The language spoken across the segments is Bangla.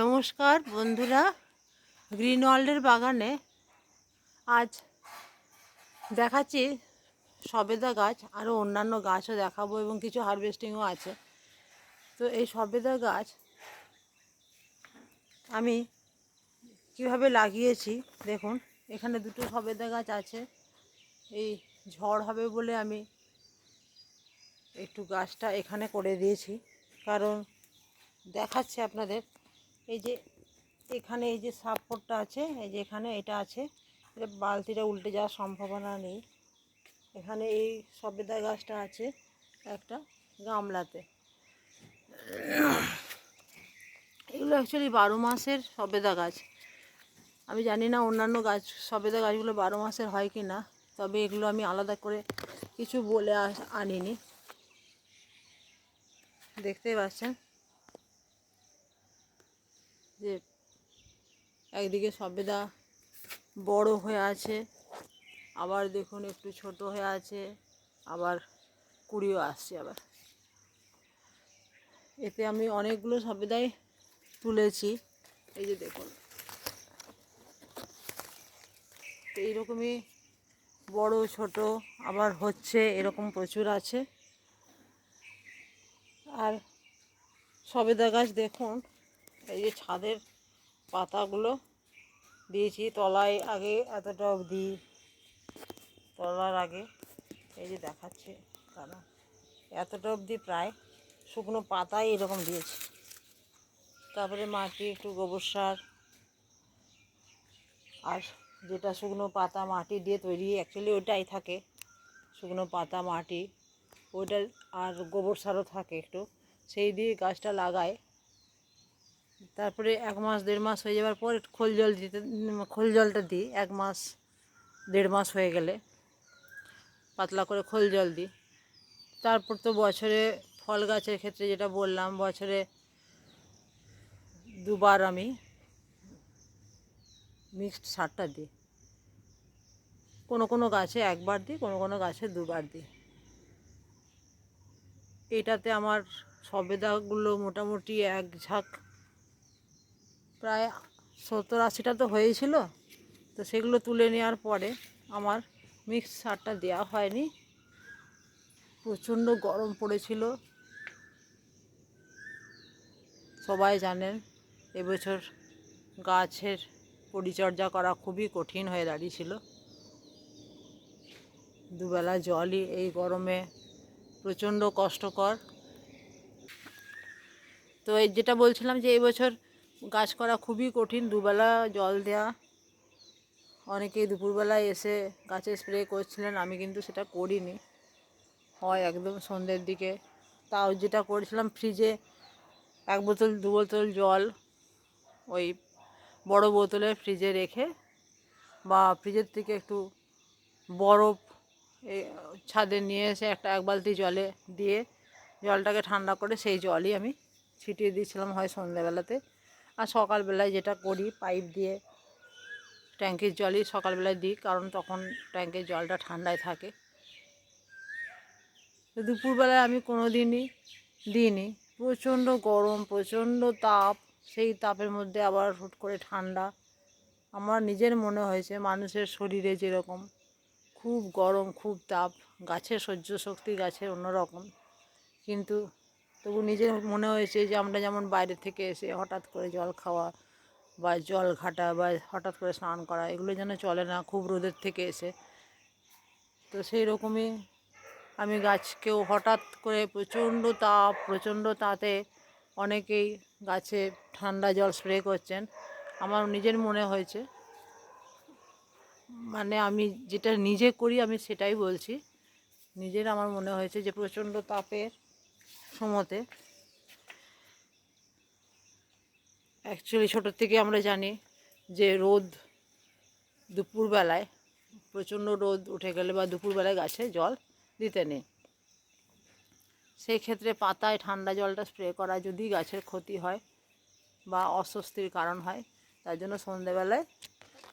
নমস্কার বন্ধুরা, গ্রিন ওয়ার্ল্ডের বাগানে আজ দেখাচ্ছি সবেদা গাছ আরও অন্যান্য গাছও দেখাবো এবং কিছু হারভেস্টিংও আছে। তো এই সবেদা গাছ আমি কীভাবে লাগিয়েছি, দেখুন, এখানে দুটো সবেদা গাছ আছে। এই ঝড় হবে বলে আমি একটু গাছটা এখানে করে দিয়েছি, কারণ দেখাচ্ছে আপনাদের। এই যে এখানে এই যে সাপোর্টটা আছে, এই যে এখানে এটা আছে বালতিটা উল্টে যাওয়ার সম্ভাবনা নেই। এখানে এই সবেদা গাছটা আছে একটা গামলাতে। এগুলো অ্যাকচুয়ালি বারো মাসের সবেদা গাছ। আমি জানি না অন্যান্য গাছ, সবেদা গাছগুলো বারো মাসের হয় কি না, তবে এগুলো আমি আলাদা করে কিছু বলে আনিনি। দেখতেই পাচ্ছেন? যে একদিকে সবেদা বড় হয়ে আছে, আবার দেখুন একটু ছোট হয়ে আছে, আবার কুড়িও আসছে আবার। এতে আমি অনেকগুলো সবেদাই তুলেছি, এই যে দেখুন। তো এইরকমই বড়, ছোট আবার হচ্ছে, এরকম প্রচুর আছে। আর সবেদা গাছ দেখুন এই যে ছাদের পাতাগুলো দিয়েছি তলায় আগে এতটা অবধি, তলার আগে। এই যে দেখাচ্ছে তারা এতটা অবধি প্রায় শুকনো পাতাই এরকম দিয়েছি। তারপরে মাটি, একটু গোবর সার, আর যেটা শুকনো পাতা মাটি দিয়ে তৈরি অ্যাকচুয়ালি ওটাই থাকে। শুকনো পাতা, মাটি ওইটা আর গোবর সারও থাকে একটু। সেই দিয়ে গাছটা লাগায়। তারপরে এক মাস, দেড় মাস হয়ে যাওয়ার পর একটু খোল জল দিতে খোল জলটা দিই, এক মাস, দেড় মাস হয়ে গেলে। পাতলা করে খোল জল দিই। তারপর তো বছরে ফল গাছের ক্ষেত্রে যেটা বললাম, বছরে দুবার আমি মিক্সড সারটা দিই। কোনো কোনো গাছে একবার দিই, কোনো কোনো গাছে দুবার দিই। এটাতে আমার সবেদাগুলো মোটামুটি এক ঝাঁক প্রায় সত্তর আশিটা তো হয়েছিল। তো সেগুলো তুলে নেওয়ার পরে আমার মিক্স সারটা দেওয়া হয়নি। প্রচণ্ড গরম পড়েছিল। সবাই জানেন, এবছর গাছের পরিচর্যা করা খুবই কঠিন হয়ে দাঁড়িয়েছিল। দুবেলা জলই এই গরমে প্রচণ্ড কষ্টকর। তো যেটা বলছিলাম যে এবছর গাছ করা খুবই কঠিন। দুবেলা জল দেওয়া অনেকেই দুপুরবেলায় এসে গাছে স্প্রে করছিলেন। আমি কিন্তু সেটা করিনি। হয় একদম সন্ধ্যের দিকে। তাও যেটা করেছিলাম ফ্রিজে এক বোতল, দু বোতল জল ওই বড় বোতলে ফ্রিজে রেখে বা ফ্রিজের থেকে একটু বরফ ছাদে নিয়ে এসে একটা এক বালতি জলে দিয়ে জলটাকে ঠান্ডা করে সেই জলই আমি ছিটিয়ে দিয়েছিলাম হয় সন্ধ্যাবেলাতে। আর সকালবেলায় যেটা করি পাইপ দিয়ে ট্যাঙ্কির জলই সকালবেলায় দিই, কারণ তখন ট্যাঙ্কের জলটা ঠান্ডায় থাকে। দুপুরবেলায় আমি কোনো দিনই দিইনি। প্রচণ্ড গরম, প্রচণ্ড তাপ, সেই তাপের মধ্যে আবার হুট করে ঠান্ডা। আমার নিজের মনে হয়েছে মানুষের শরীরে যেরকম খুব গরম, খুব তাপ, গাছের সহ্য শক্তি গাছের অন্যরকম। কিন্তু তবু নিজের মনে হয়েছে যে আমরা যেমন বাইরে থেকে এসে হঠাৎ করে জল খাওয়া বা জল ঘাটা বা হঠাৎ করে স্নান করা, এগুলো যেন চলে না খুব রোদের থেকে এসে। তো সেই রকমই আমি গাছকেও হঠাৎ করে প্রচণ্ড তাপ, প্রচণ্ড তাতে অনেকেই গাছে ঠান্ডা জল স্প্রে করছেন। আমার নিজের মনে হয়েছে। মানে আমি যেটা নিজে করি আমি সেটাই বলছি। নিজের আমার মনে হয়েছে যে প্রচণ্ড তাপের সময়তে। অ্যাকচুয়ালি ছোটোর থেকে আমরা জানি যে রোদ দুপুরবেলায়, প্রচণ্ড রোদ উঠে গেলে বা দুপুরবেলায় গাছে জল দিতে নেই। সেই ক্ষেত্রে পাতায় ঠান্ডা জলটা স্প্রে করা যদি গাছের ক্ষতি হয় বা অস্বস্তির কারণ হয়, তার জন্য সন্ধেবেলায়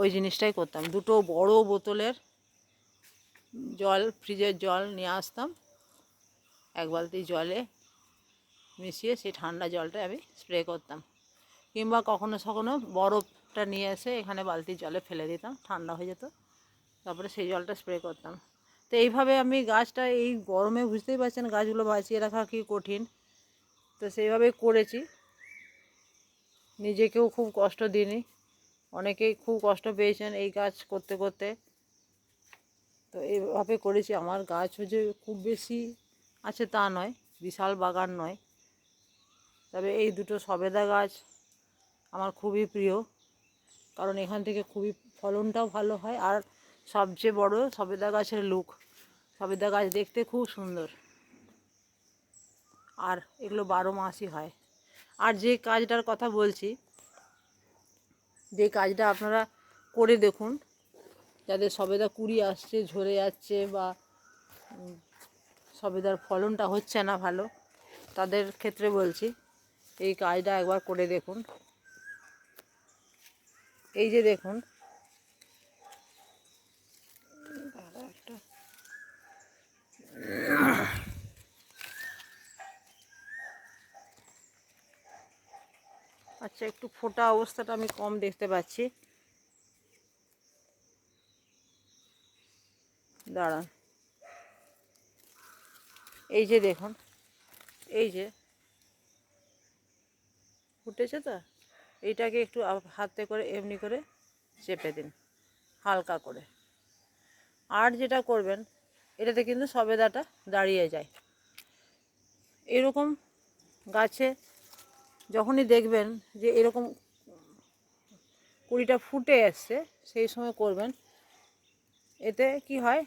ওই জিনিসটাই করতাম। দুটো বড় বোতলের জল, ফ্রিজের জল নিয়ে আসতাম। এক বালতি জলে মিশিয়ে সেই ঠান্ডা জলটা আমি স্প্রে করতাম। কিংবা কখনো কখনো বরফটা নিয়ে এসে এখানে বালতির জলে ফেলে দিতাম, ঠান্ডা হয়ে যেত। তারপরে সেই জলটা স্প্রে করতাম। তো এইভাবে আমি গাছটা এই গরমে বুঝতেই পারছেন গাছগুলো বাঁচিয়ে রাখা কি কঠিন। তো সেইভাবে করেছি। নিজেকেও খুব কষ্ট দিইনি। অনেকেই খুব কষ্ট পেয়েছেন এই গাছ করতে করতে। তো এইভাবে করেছি। আমার গাছ হচ্ছে খুব বেশি আছে তা নয়, বিশাল বাগান নয়। তবে এই দুটো সবেদা গাছ আমার খুবই প্রিয়। কারণ এখান থেকে খুবই ফলনটাও ভালো হয় আর সবচেয়ে বড় সবেদা গাছের লুক। সবেদা গাছ দেখতে খুব সুন্দর। আর এগুলো বারো মাসই হয়। আর যে কাজটার কথা বলছি, যে কাজটা আপনারা করে দেখুন। যাদের সবেদা কুড়ি আসছে, ঝরে যাচ্ছে বা সবেদার ফলনটা হচ্ছে না ভালো, তাদের ক্ষেত্রে বলছি। এই কাজটা একবার করে দেখুন। এই যে দেখুন। আচ্ছা একটু ফোটা অবস্থাটা আমি কম দেখতে পাচ্ছি। দাঁড়ান। এই যে দেখুন। এই যে ফুটেছে তো, এইটাকে একটু হাতে করে এমনি করে চেপে দিন, হালকা করে। আর যেটা করবেন, এটাতে কিন্তু সবেদাটা দাঁড়িয়ে যায়। এরকম গাছে যখনই দেখবেন যে এরকম কুড়িটা ফুটে এসছে, সেই সময় করবেন। এতে কি হয়,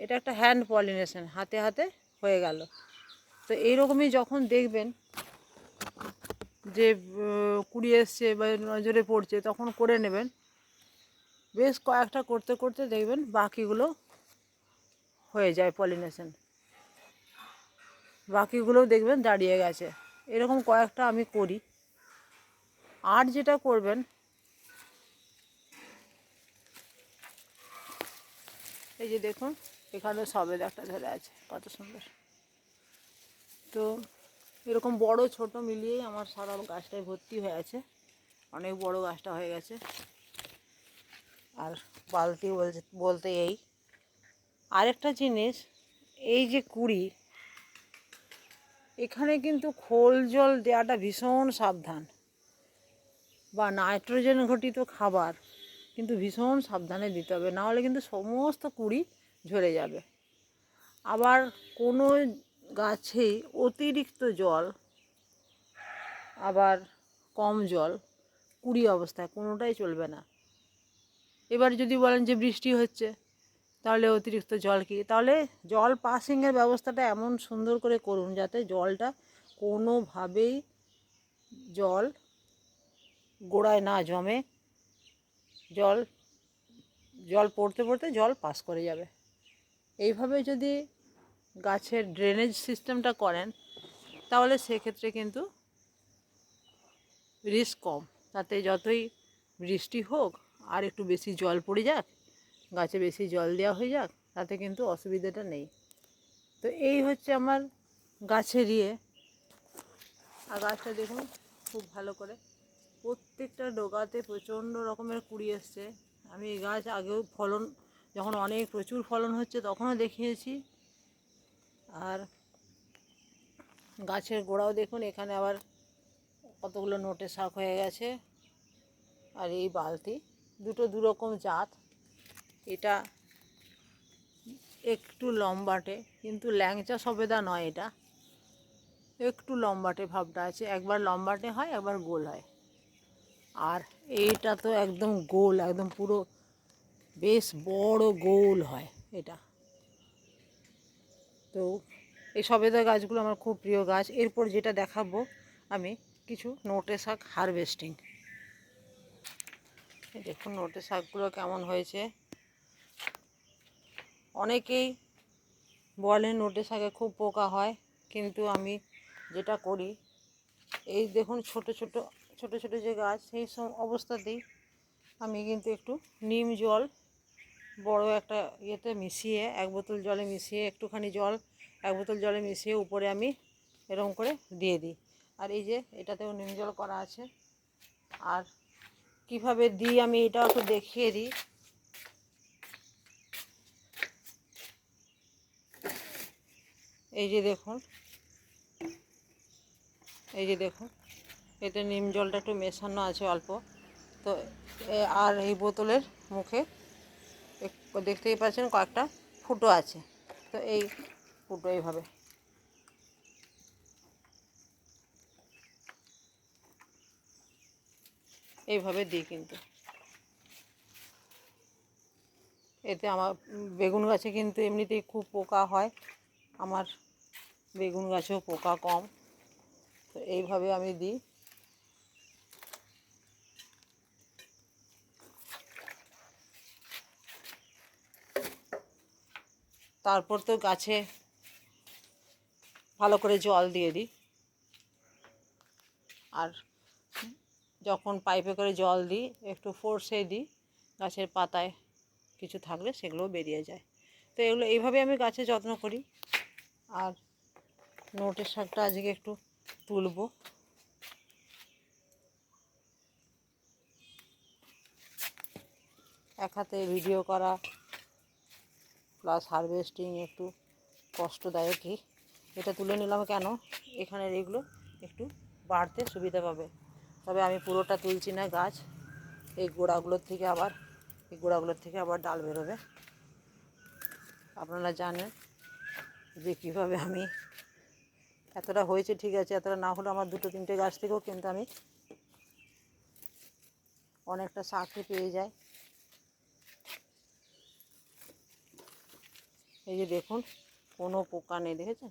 এটা একটা হ্যান্ড পলিনেশন হাতে হাতে হয়ে গেল। তো এইরকমই যখন দেখবেন যে আহ, কুড়ি এসছে বা নজরে পড়ছে তখন করে নেবেন। বেশ কয়েকটা করতে করতে দেখবেন বাকিগুলো হয়ে যায় পলিনেশন। বাকিগুলোও দেখবেন দাঁড়িয়ে গেছে। এরকম কয়েকটা আমি করি। আর যেটা করবেন এই যে দেখুন এখানে সবেদ একটা ধরে আছে কত সুন্দর। তো এরকম বড়, ছোট মিলিয়েই আমার সারা গাছটায় ভর্তি হয়ে আছে। অনেক বড় গাছটা হয়ে গেছে। আর বালতি বলতে বলতে এই। আরেকটা জিনিস, এই যে কুড়ি, এখানে কিন্তু খোল জল দেওয়াটা ভীষণ সাবধান। বা নাইট্রোজেন ঘটিত খাবার কিন্তু ভীষণ সাবধানে দিতে হবে। নাহলে কিন্তু সমস্ত কুড়ি ঝরে যাবে। আবার কোনো গাছেই অতিরিক্ত জল, আবার কম জল, কুড়ি অবস্থায়, কোনোটাই চলবে না। এবার যদি বলেন যে বৃষ্টি হচ্ছে, তাহলে অতিরিক্ত জল কি? তাহলে জল পাসিংয়ের ব্যবস্থাটা এমন সুন্দর করে করুন যাতে জলটা কোনোভাবেই জল গোড়ায় না জমে। জল জল পড়তে পড়তে জল পাস করে যাবে। এইভাবে যদি গাছের ড্রেনেজ সিস্টেমটা করেন, তাহলে সেক্ষেত্রে কিন্তু রিস্ক কম। তাতে যতই বৃষ্টি হোক, আর একটু বেশি জল পড়ে যাক, গাছে বেশি জল দেওয়া হয়ে যাক, তাতে কিন্তু অসুবিধাটা নেই। তো এই হচ্ছে আমার গাছের ইয়ে। আর গাছটা দেখুন, খুব ভালো করে। প্রত্যেকটা ডোগাতে প্রচণ্ড রকমের কুড়ি এসছে। আমি এই গাছ আগেও ফলন, যখন অনেক প্রচুর ফলন হচ্ছে, তখনও দেখিয়েছি। আর গাছের গোড়াও দেখুন, এখানে আবার কতগুলো নোটে শাক হয়ে গেছে। আর এই বালতি, দুটো দুরকম জাত। এটা একটু লম্বাটে, কিন্তু ল্যাংচা সবেদা নয় এটা। একটু লম্বাটে ভাবটা আছে, একবার লম্বাটে হয়, একবার গোল হয়। আর এইটা তো একদম গোল, একদম পুরো বেশ বড় গোল হয় এটা। তো এই সবেদা গাছগুলো আমার খুব প্রিয় গাছ। এরপর যেটা দেখাবো আমি, কিছু নোটে শাক হারভেস্টিং। দেখুন নোটে শাকগুলো কেমন হয়েছে। অনেকেই বলে নোটে শাকে খুব পোকা হয়, কিন্তু আমি যেটা করি, এই দেখুন ছোট ছোট ছোট ছোট যে গাছ, সেই সব অবস্থাতেই আমি কিন্তু একটু নিম জল বড় একটা ইয়েতে মিশিয়ে, এক বোতল জলে মিশিয়ে একটুখানি জল এক বোতল জলে মিশিয়ে উপরে আমি এরকম করে দিয়ে দিই। আর এই যে এটাতেও নিম জল করা আছে। আর কীভাবে দিই আমি এটাও একটু দেখিয়ে দিই। এই যে দেখুন, এই যে দেখুন, এতে নিম জলটা একটু মেশানো আছে অল্প। তো আর এই বোতলের মুখে দেখতেই পাচ্ছেন কয়েকটা ফুটো আছে। তো এই ফুটো এইভাবে। এইভাবে দিই কিন্তু। এতে আমার বেগুন গাছে কিন্তু এমনিতেই খুব পোকা হয়। আমার বেগুন গাছেও পোকা কম। তো এইভাবে আমি দিই। তারপর তো গাছে ভালো করে জল দিয়ে দিই। আর যখন পাইপে করে জল দিই, একটু ফোর্সে দিই, গাছের পাতায় কিছু থাকলে সেগুলোও বেরিয়ে যায়। তো এগুলো এইভাবে আমি গাছের যত্ন করি। আর নোটের শাকটা আজকে একটু তুলবো। এক হাতে ভিডিও করা, প্লাস হারভেস্টিং একটু কষ্টদায়কই। এটা তুলে নিলাম কেন? এখানের এগুলো একটু বাড়তে সুবিধা পাবে। তবে আমি পুরোটা তুলছি না গাছ। এই গোড়াগুলোর থেকে আবার, এই গোড়াগুলোর থেকে আবার ডাল বেরোবে। আপনারা জানেন যে কীভাবে আমি এতটা হয়েছে, ঠিক আছে, এতটা না হলে আমার দুটো তিনটে গাছ থেকেও কিন্তু আমি অনেকটা শাকই পেয়ে যাই। এই যে দেখুন, কোনো পোকা নেই, দেখেছেন?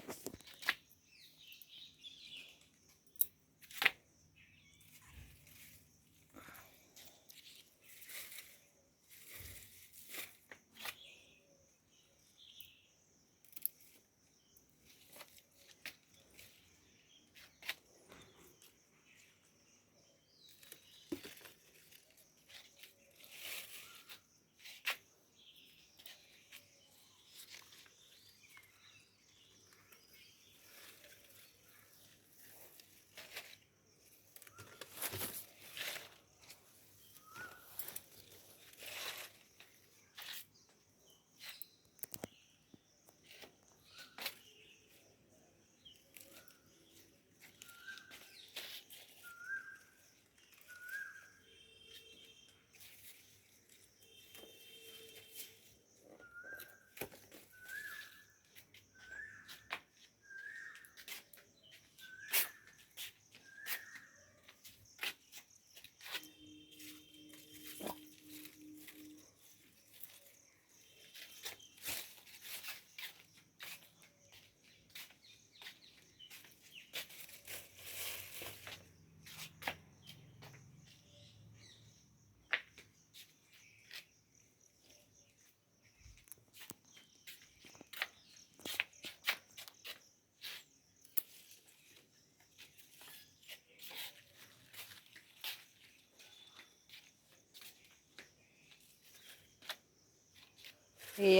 এই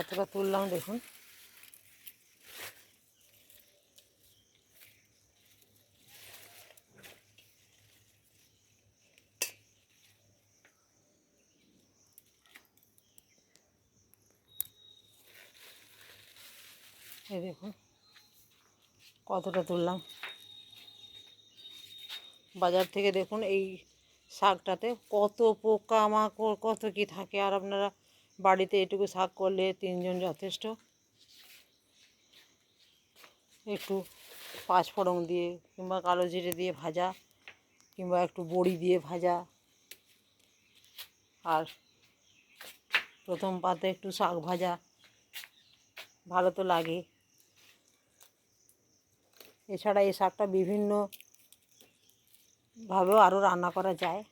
এতটা তুললাম, দেখুন। এই দেখুন, কতটা তুললাম। বাজার থেকে দেখুন, এই শাকটাতে কত পোকা মাকড় কত কি থাকে। আর আপনারা বাড়িতে এটুকু শাক করলে তিনজন যথেষ্ট। একটু পাঁচ ফোড়ন দিয়ে কিংবা কালো জিরে দিয়ে ভাজা, কিংবা একটু বড়ি দিয়ে ভাজা। আর প্রথম পাতে একটু শাক ভাজা, ভালো তো লাগে। এছাড়া এই শাকটা বিভিন্ন ভাবেও আরও রান্না করা যায়।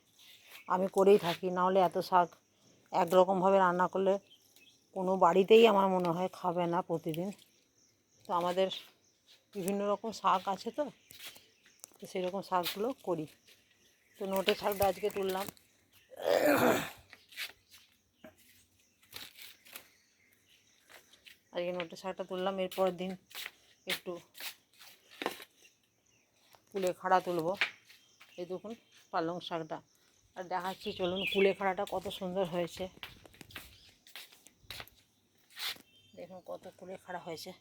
আমি করেই থাকি, নাহলে এত শাক একরকমভাবে রান্না করলে কোনো বাড়িতেই আমার মনে হয় খাবে না প্রতিদিন। তো আমাদের বিভিন্ন রকম শাক আছে তো তো সেই রকম শাকগুলো করি। তো নোটে শাকটা আজকে তুললাম। আজকে নোটে শাকটা তুললাম, এরপরের দিন একটু কুলে খাড়া তুলবো। এই দেখুন পালং শাকটা। আর দেখাচ্ছি, চলুন কুলে খাড়াটা কত সুন্দর হয়েছে। দেখুন কত কুলে খাড়া হয়েছে।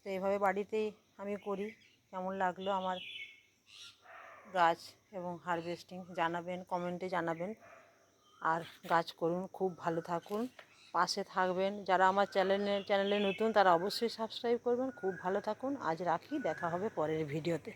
তো এইভাবে বাড়িতেই আমি করি, কেমন লাগল আমার গাছ এবং হারভেস্টিং জানাবেন, কমেন্টে জানাবেন। আর গাছ করুন, খুব ভালো থাকুন, পাশে থাকবেন। যারা আমার চ্যানেলে চ্যানেলে নতুন, তারা অবশ্যই সাবস্ক্রাইব করবেন। খুব ভালো থাকুন। আজ রাখি, দেখা হবে পরের ভিডিওতে।